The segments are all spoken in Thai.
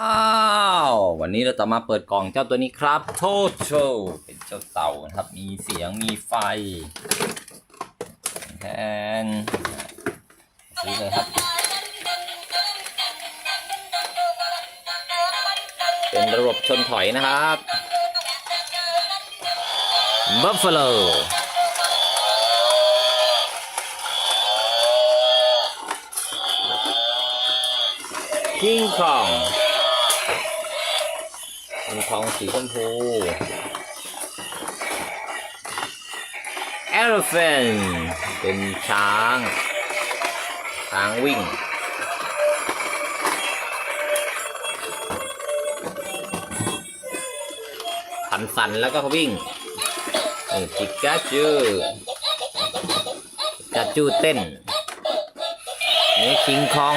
อ้าววันนี้เราจะมาเปิดกล่องเจ้าตัวนี้ครับ โทโชเป็นเจ้าเต่านะครับ มีเสียงมีไฟแทนซื้อเลยครับ เป็นระบบชนถอยนะครับ Buffalo คิงคอง เป็นทองสีชมพู Elephant เป็นช้าง ช้างวิ่งสันสันแล้วก็วิ่งนี่ปิกาจูปิกาจูเต้นนี่คิงคอง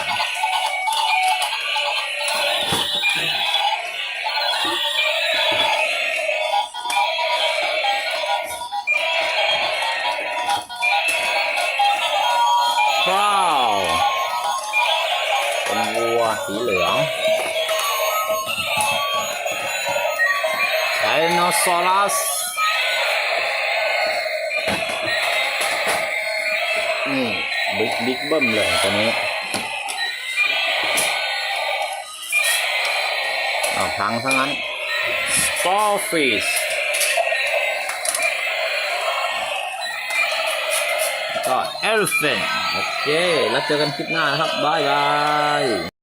เป็นวัวสีเหลืองไทรโนซอรัสนี่บิ๊กบิ๊กเบิ้มเลยตัวนี้เอพังซะงั้น Starfish ก็ Elephant โอเค แล้วเจอกันคลิปหน้านะครับ บ๊ายบาย